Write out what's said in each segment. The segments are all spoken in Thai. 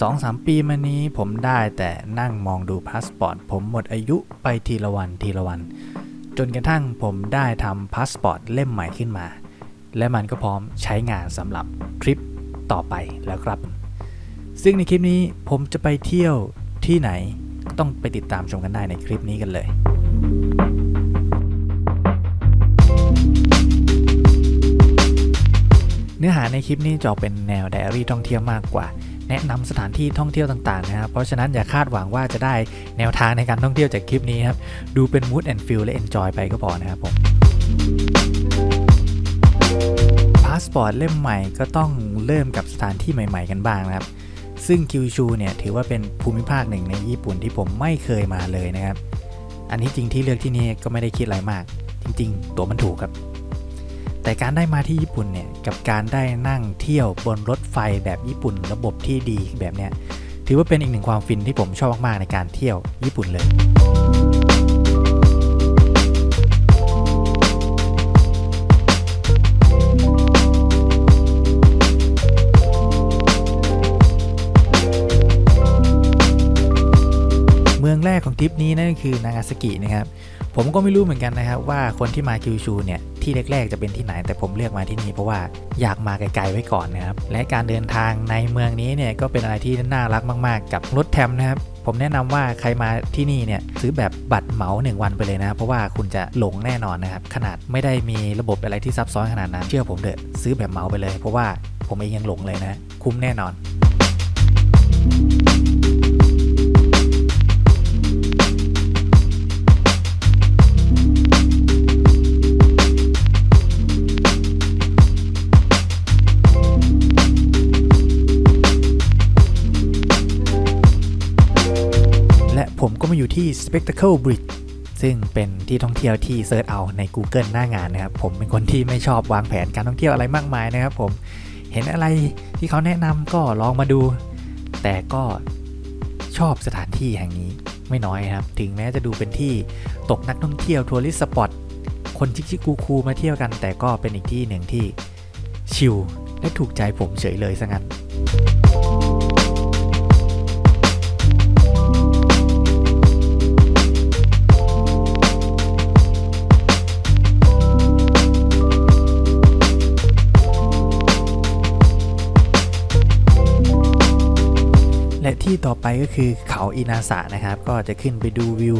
สองสามปีมานี้ผมได้แต่นั่งมองดูพาสปอร์ต ผมหมดอายุไปทีละวันทีละวัน จนกระทั่งผมได้ทำพาสปอร์ตเล่มใหม่ขึ้นมา และมันก็พร้อมใช้งานสำหรับทริปต่อไปแล้วครับ ซึ่งในคลิปนี้ผมจะไปเที่ยวที่ไหนต้องไปติดตามชมกันได้ในคลิปนี้กันเลยเนื้อหาในคลิปนี้จะอเป็นแนวไดอารี่ท่องเที่ยวมากกว่า แนะนำสถานที่ท่องเที่ยวต่างๆนะครับ เพราะฉะนั้นอย่าคาดหวังว่าจะได้แนวทางในการท่องเที่ยวจากคลิปนี้ครับ ดูเป็น mood and feel และ enjoy ไปก็พอนะครับผมพาสปอร์ตเล่มใหม่ก็ต้องเริ่มกับสถานที่ใหม่ ๆ กันบ้างนะครับ ซึ่งคิวชูเนี่ยถือว่าเป็นภูมิภาคหนึ่งในญี่ปุ่นที่ผมไม่เคยมาเลยนะครับ อันนี้จริงที่เลือกที่นี่ก็ไม่ได้คิดอะไรมาก จริง ๆ ตัวมันถูกครับ แต่การได้มาที่ญี่ปุ่นเนี่ยกับการได้นั่งเที่ยวบนรถไฟแบบญี่ปุ่น ระบบที่ดีแบบเนี้ยถือว่าเป็นอีกหนึ่งความฟินที่ผมชอบมากๆในการเที่ยวญี่ปุ่นเลย แรกของทริปนี้นั่นคือนางาซากินะครับ ผมก็ไม่รู้เหมือนกันนะครับว่าคนที่มาคิวชูเนี่ยที่แรกๆจะเป็นที่ไหน แต่ผมเลือกมาที่นี่เพราะว่าอยากมาไกลๆไว้ก่อนนะครับและการเดินทางในเมืองนี้เนี่ยก็เป็นอะไรที่น่ารักมากๆ กับรถแทมนะครับผมแนะนำว่าใครมาที่นี่เนี่ยซื้อแบบบัตรเหมา 1 วันไปเลยนะ เพราะว่าคุณจะหลงแน่นอนนะครับ ขนาดไม่ได้มีระบบอะไรที่ซับซ้อนขนาดนั้น เชื่อผมเถอะซื้อแบบเหมาไปเลย เพราะว่าผมเองยังหลงเลยนะ คุ้มแน่นอน ที่ Spectacle Bridge ซึ่งเป็นที่ท่องเที่ยวที่เซิร์ชเอาใน Google หน้างานนะครับ ผมเป็นคนที่ไม่ชอบวางแผนการท่องเที่ยวอะไรมากมายนะครับ ผมเห็นอะไรที่เขาแนะนำก็ลองมาดู แต่ก็ชอบสถานที่แห่งนี้ไม่น้อยครับ ถึงแม้จะดูเป็นที่ตกนักท่องเที่ยวทัวริสสปอตคนชิคชิคูคูมาเที่ยวกัน แต่ก็เป็นอีกที่หนึ่งที่ชิลและถูกใจผมเฉยเลยซะงั้น ที่ต่อไปก็คือเขาอินาสะนะครับ ก็จะขึ้นไปดูวิว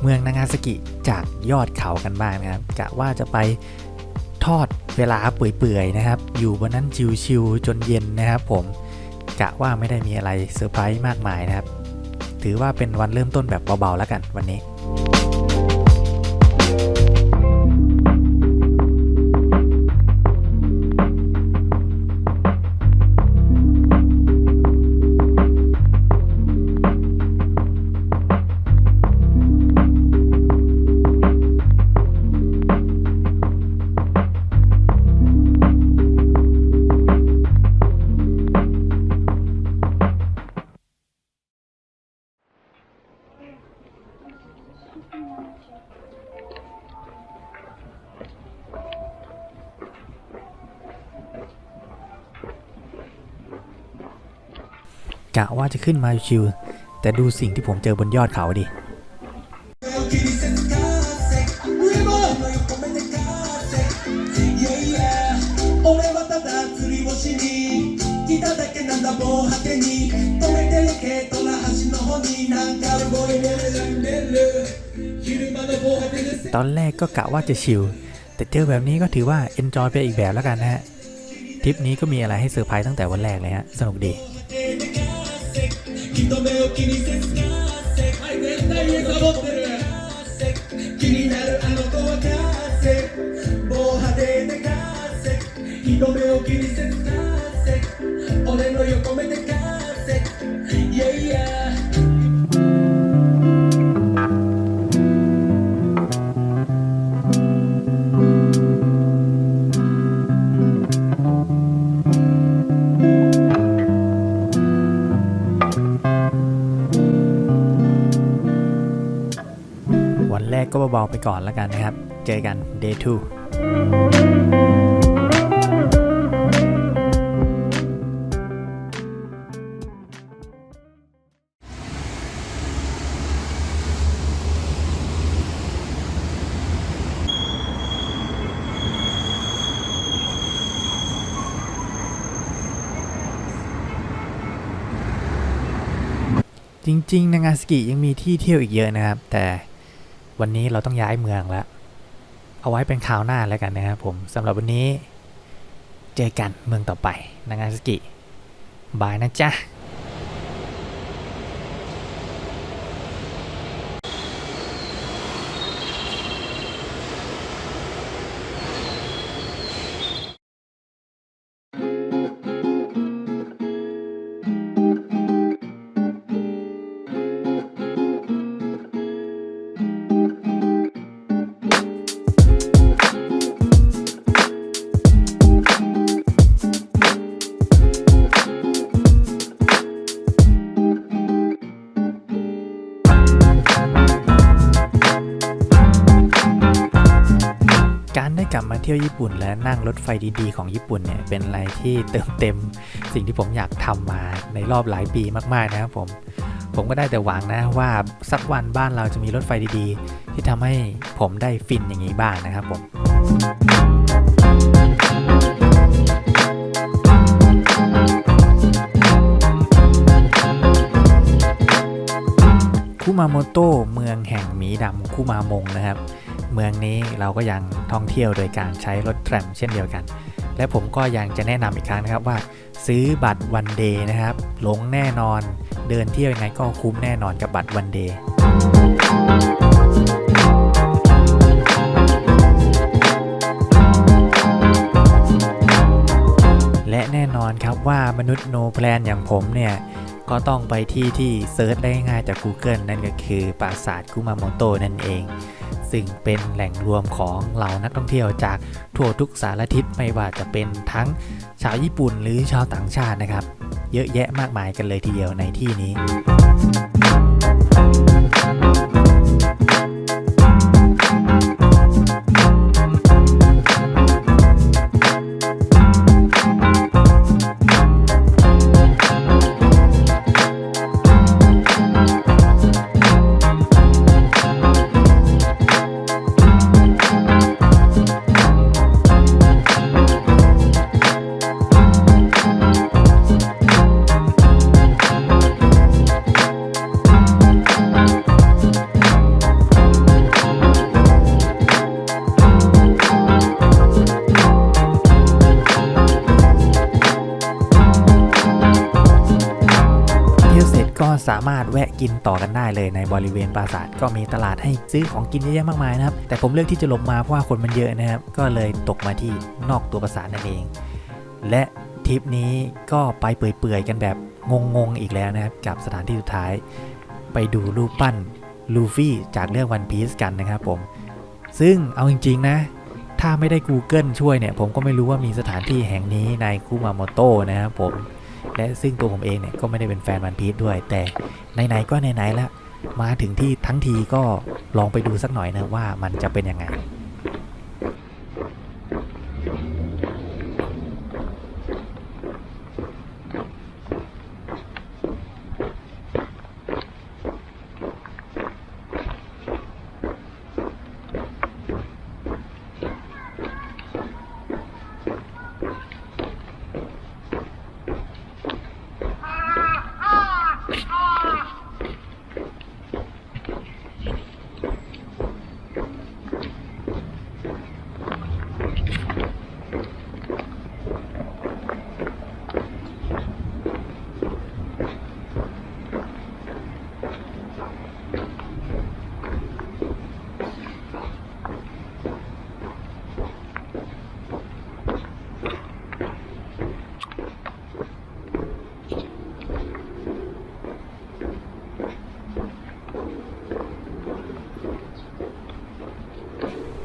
เมืองนางาซากิจากยอดเขากันบ้างนะครับกะว่าจะไปทอดเวลาเปื่อยๆนะครับ อยู่บนนั้นชิวๆจนเย็นนะครับผมกะว่าไม่ได้มีอะไรเซอร์ไพรส์มากมายนะครับ ถือว่าเป็นวันเริ่มต้นแบบเบาๆแล้วกันวันนี้ กะว่าจะขึ้นมาชิวแต่ดูสิ่งที่ผมเจอบนยอดเขาดิ กก็กะว่าจะชิล แต่เจอแบบนี้ก็ถือว่า enjoy ไปอีกแบบแล้วกันนะฮะ ทริปนี้ก็มีอะไรให้เซอร์ไพรส์ตั้งแต่วันแรกเลยฮะ สนุกดี 人目を気にせず อลไปก่อนแล้วกันนะครับ เจอกัน day 2จริงๆ นางาสากิยังมีที่เที่ยวอีกเยอะนะครับ แต่ วันนี้เราต้องย้ายเมืองแล้ว เอาไว้เป็นคราวหน้าแล้วกันนะครับผมสำหรับวันนี้ เจอกันเมืองต่อไปนางาสกิบายนะจ๊ะ ปุ่นและนั่งรถไฟดีๆของญี่ปุ่นเนี่ยเป็นอะไรที่เติมเต็มสิ่งที่ผมอยากทำมาในรอบหลายปีมากๆนะครับผมผมก็ได้แต่หวังนะว่าสักวันบ้านเราจะมีรถไฟดีๆ ที่ทำให้ผมได้ฟินอย่างนี้บ้างนะครับผมคุมาโมโตะเมืองแห่งหมีดำคุมามงนะครับ เมืองนี้เราก็ยังท่องเที่ยวโดยการใช้รถแทรมเช่นเดียวกัน และผมก็ยังจะแนะนำอีกครั้งนะครับว่า ซื้อบัตรวันเดย์นะครับหลงแน่นอนเดินเที่ยวยังไงก็คุ้มแน่นอนกับบัตรวันเดย์และแน่นอนครับว่ามนุษย์โนแพลนอย่างผมเนี่ยก็ต้องไปที่ที่เซิร์ชได้ง่ายจาก Google นั่นก็คือปราสาทคุมาโมโตนั่นเอง ซึ่งเป็นแหล่งรวมของเหล่านักท่องเที่ยวจากทั่วทุกสารทิศไม่ว่าจะเป็นทั้งชาวญี่ปุ่นหรือชาวต่างชาตินะครับ เยอะแยะมากมายกันเลยทีเดียวในที่นี้ามารถแวะกินต่อกันได้เลยในบริเวณปราสาทก็มีตลาดให้ซื้อของกินเยอะแยะมากมายนะครับ แต่ผมเลือกที่จะหลบมาเพราะว่าคนมันเยอะนะครับ ก็เลยตกมาที่นอกตัวปราสาทนั่นเอง และทริปนี้ก็ไปเปื่อยๆกันแบบงงๆอีกแล้วนะครับ กับสถานที่สุดท้าย ไปดูรูปปั้นลูฟี่จากเรื่องวันพี e กันนะครับผม ซึ่งเอาจริง ๆ นะ ถ้าไม่ได้ Google ช่วยเนี่ย ผมก็ไม่รู้ว่ามีสถานที่แห่งนี้ในคุมาโมโตะนะครับผม และซึ่งตัวผมเองเนี่ยก็ไม่ได้เป็นแฟนวันพีชด้วย แต่ไหนๆก็ไหนๆแล้วมาถึงที่ทั้งทีก็ลองไปดูสักหน่อยนะว่ามันจะเป็นยังไง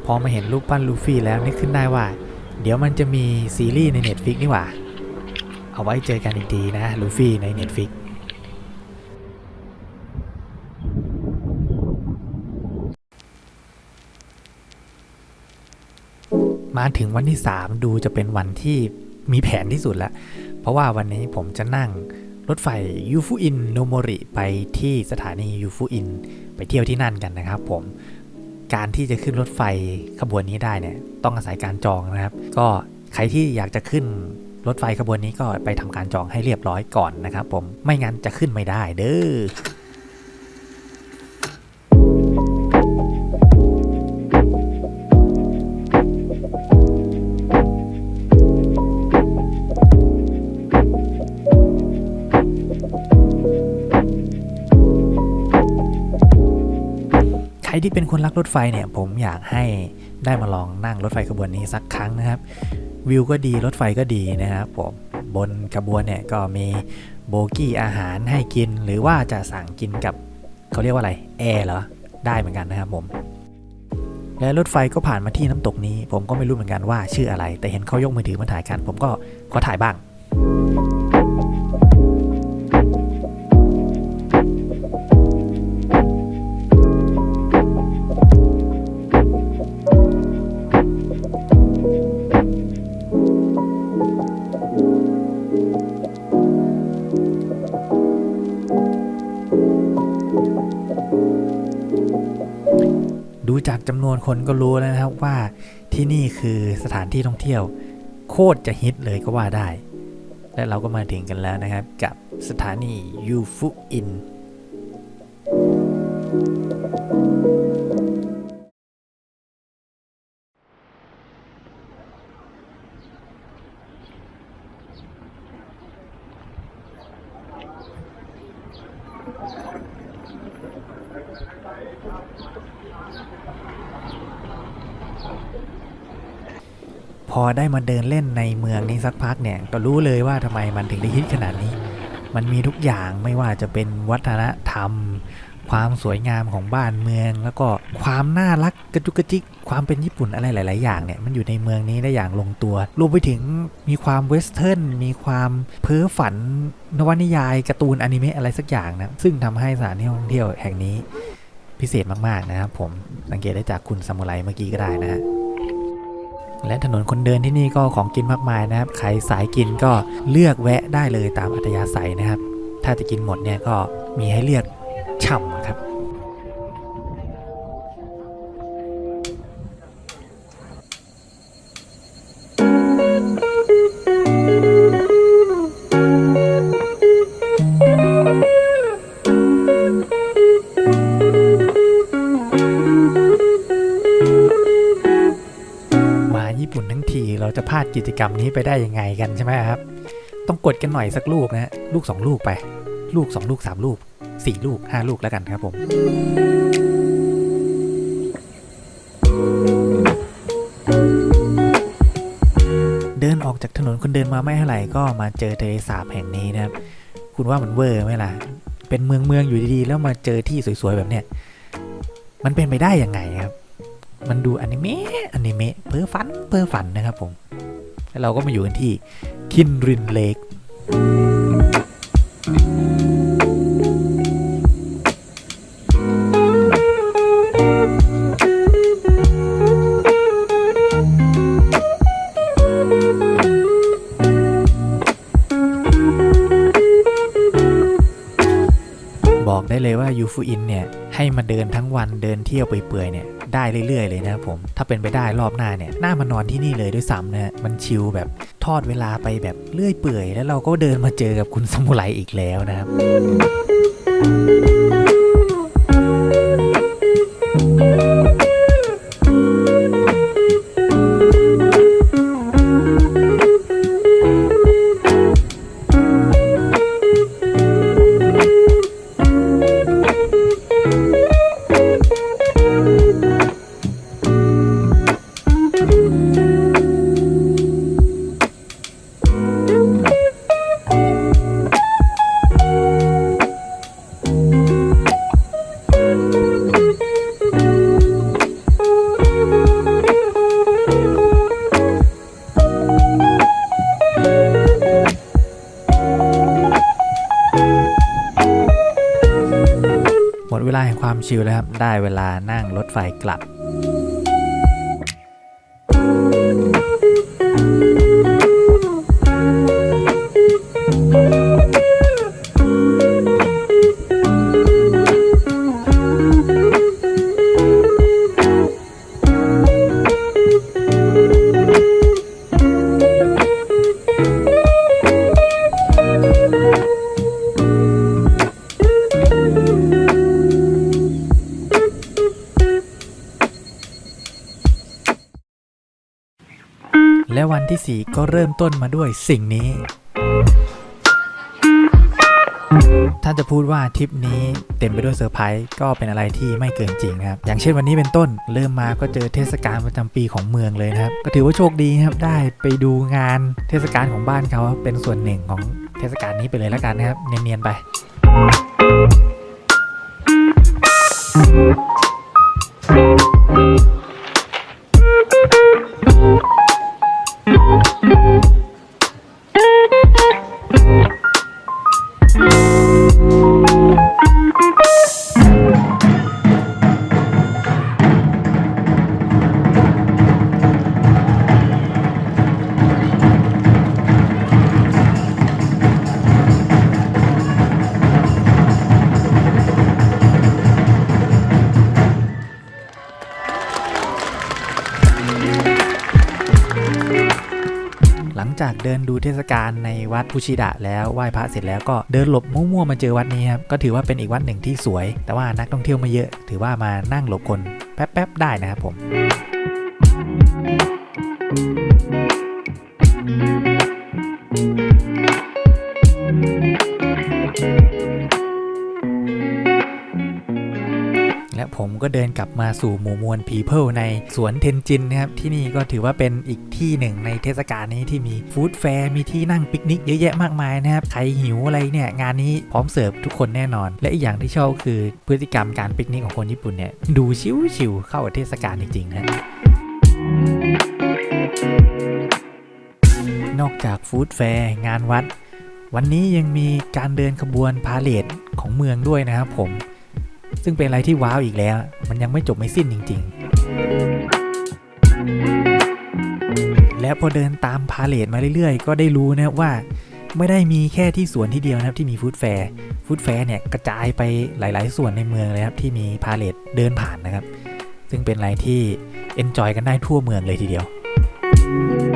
พอมาเห็นรูปปั้นลูฟี่แล้วนึกขึ้นได้ว่า เดี๋ยวมันจะมีซีรีส์ใน Netflix นี่หว่า เอาไว้เจอกันอีกทีนะลูฟี่ใน Netflix มาถึงวันที่ 3 ดูจะเป็นวันที่มีแผนที่สุดแล้วเพราะว่าวันนี้ผมจะนั่งรถไฟยูฟุอินโนโมริไปที่สถานียูฟุอิน ไปเที่ยวที่นั่นกันนะครับผม การที่จะขึ้นรถไฟขบวนนี้ได้เนี่ยต้องอาศัยการจองนะครับ ก็ใครที่อยากจะขึ้นรถไฟขบวนนี้ก็ไปทำการจองให้เรียบร้อยก่อนนะครับ ผมไม่งั้นจะขึ้นไม่ได้เด้อ ที่เป็นคนรักรถไฟเนี่ยผมอยากให้ได้มาลองนั่งรถไฟขบวนนี้สักครั้งนะครับ วิวก็ดีรถไฟก็ดีนะครับผมบนขบวนเนี่ยก็มีโบกี้อาหารให้กิน หรือว่าจะสั่งกินกับเขาเรียกว่าอะไรแอร์เหรอได้เหมือนกันนะครับผมและรถไฟก็ผ่านมาที่น้ำตกนี้ ผมก็ไม่รู้เหมือนกันว่าชื่ออะไร แต่เห็นเขายกมือถือมาถ่ายกัน ผมก็ขอถ่ายบ้าง จำนวนคนก็รู้แล้วนะครับว่าที่นี่คือสถานที่ท่องเที่ยว โคตรจะฮิตเลยก็ว่าได้ และเราก็มาถึงกันแล้วนะครับกับสถานียูฟุอิน พอได้มาเดินเล่นในเมืองนี้สักพักเนี่ยก็รู้เลยว่าทำไมมันถึงได้ฮิตขนาดนี้ มันมีทุกอย่างไม่ว่าจะเป็นวัฒนธรรม ความสวยงามของบ้านเมือง แล้วก็ความน่ารักกระจุกกระจิกความเป็นญี่ปุ่นอะไรหลาย ๆ อย่างเนี่ยมันอยู่ในเมืองนี้ได้อย่างลงตัว รวมไปถึงมีความเวสเทิร์นมีความเพ้อฝันนวนิยายการ์ตูนอนิเมะอะไรสักอย่างนะซึ่งทำให้สถานที่ท่องเที่ยวแห่งนี้พิเศษมาก ๆ นะครับผมสังเกตได้จากคุณซามูไรเมื่อกี้ก็ได้นะฮะและถนนคนเดินที่นี่ก็ของกินมากมายนะครับ ใครสายกินก็เลือกแวะได้เลยตามอัธยาศัยนะครับ ถ้าจะกินหมดเนี่ยก็มีให้เลือก ฉ่ำครับ มาญี่ปุ่นทั้งทีเราจะพลาดกิจกรรมนี้ไปได้ยังไงกันใช่ไหมครับ ต้องกดกันหน่อยสักลูกนะฮะลูก 2 ลูกไป ลูก 2 ลูก 3 ลูก 4 ลูก 5 ลูกแล้วกันครับผม เดินออกจากถนนคนเดินมาไม่เท่าไหร่ก็มาเจอทะเลสาบแห่งนี้นะครับ คุณว่ามันเวอร์ไหมล่ะ เป็นเมืองเมืองอยู่ดีๆ แล้วมาเจอที่สวยๆ แบบเนี้ย มันเป็นไปได้ยังไงครับ มันดูอนิเมะอนิเมะเพ้อฝันเพ้อฝันนะครับผม แล้วเราก็มาอยู่กันที่คินรินเลก เลยว่ายูฟูอินเนี่ยให้มาเดินทั้งวันเดินเที่ยวไปเปื่อยๆเนี่ยได้เรื่อยๆ เลยนะครับผมถ้าเป็นไปได้รอบหน้าเนี่ยน่ามานอนที่นี่เลยด้วยซ้ำนะฮะมันชิลแบบทอดเวลาไปแบบเลื่อยเปื่อย แล้วเราก็เดินมาเจอกับคุณสมุไรอีกแล้วนะครับ เวลาแห่งความชิลแล้วครับ ได้เวลานั่งรถไฟกลับ และวันที่ 4 ก็เริ่มต้นมาด้วยสิ่งนี้ ถ้าจะพูดว่าทริปนี้เต็มไปด้วยเซอร์ไพรส์ก็เป็นอะไรที่ไม่เกินจริงครับ อย่างเช่นวันนี้เป็นต้น เริ่มมาก็เจอเทศกาลประจำปีของเมืองเลยนะครับ ก็ถือว่าโชคดีครับได้ไปดูงานเทศกาลของบ้านเขาเป็นส่วนหนึ่งของเทศกาลนี้ไปเลยแล้วกันนะครับ เนียนๆไป เดินดูเทศกาลในวัดพุชิดะแล้วไหว้พระเสร็จแล้วก็เดินหลบมั่วๆมาเจอวัดนี้ครับก็ถือว่าเป็นอีกวัดหนึ่งที่สวย แต่ว่านักท่องเที่ยวไม่เยอะ ถือว่ามานั่งหลบคนแป๊บๆได้นะครับผม ผมก็เดินกลับมาสู่หมู่มวล People ในสวนเทนจินนะครับ ที่นี่ก็ถือว่าเป็นอีกที่หนึ่งในเทศกาลนี้ที่มีฟู้ดแฟร์มีที่นั่งปิกนิกเยอะแยะมากมายนะครับ ใครหิวอะไรเนี่ย งานนี้พร้อมเสิร์ฟทุกคนแน่นอน และอีกอย่างที่ชอบคือพฤติกรรมการปิกนิกของคนญี่ปุ่นเนี่ยดูชิวๆเข้ากับเทศกาลจริงๆนะนอกจากฟู้ดแฟร์งานวัด วันนี้ยังมีการเดินขบวนพาเลทของเมืองด้วยนะครับผม ซึ่งเป็นอะไรที่ว้าวอีกแล้ว มันยังไม่จบไม่สิ้นจริง ๆ และพอเดินตามพาเลทมาเรื่อยๆ ก็ได้รู้นะว่า ไม่ได้มีแค่ที่สวนที่เดียวนะครับที่มีฟู้ดแฟร์ฟู้ดแฟร์เนี่ยกระจายไปหลาย ๆ ส่วนในเมืองเลยครับที่มีพาเลทเดินผ่านนะครับ ซึ่งเป็นอะไรที่เอนจอยกันได้ทั่วเมืองเลยทีเดียวอีก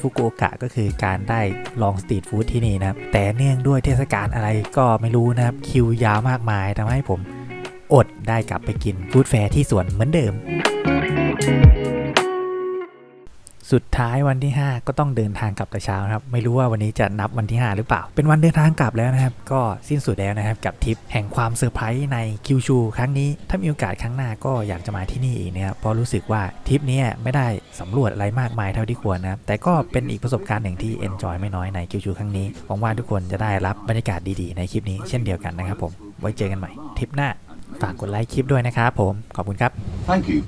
ฟุกุโอกะก็คือการได้ลองสตรีทฟู้ดที่นี่นะครับ แต่เนื่องด้วยเทศกาลอะไรก็ไม่รู้นะครับ คิวยาวมากมายทำให้ผมอดได้กลับไปกินฟู้ดแฟร์ที่สวนเหมือนเดิม สุดท้ายวันที่ 5 ก็ต้องเดินทางกลับแต่เช้าครับ ไม่รู้ว่าวันนี้จะนับวันที่ 5 หรือเปล่า เป็นวันเดินทางกลับแล้วนะครับ ก็สิ้นสุดแล้วนะครับ กับทริปแห่งความเซอร์ไพรส์ในคิวชูครั้งนี้ ถ้ามีโอกาสครั้งหน้าก็อยากจะมาที่นี่อีกนะครับเพราะรู้สึกว่าทริปนี้ไม่ได้สำรวจอะไรมากมายเท่าที่ควรนะครับแต่ก็เป็นอีกประสบการณ์หนึ่งที่เอนจอยไม่น้อยในคิวชูครั้งนี้หวังว่าทุกคนจะได้รับบรรยากาศดีๆ ในคลิปนี้เช่นเดียวกันนะครับผมไว้เจอกันใหม่ทริปหน้าฝากกดไลค์คลิปด้วยนะครับผมขอบคุณครับ Thank you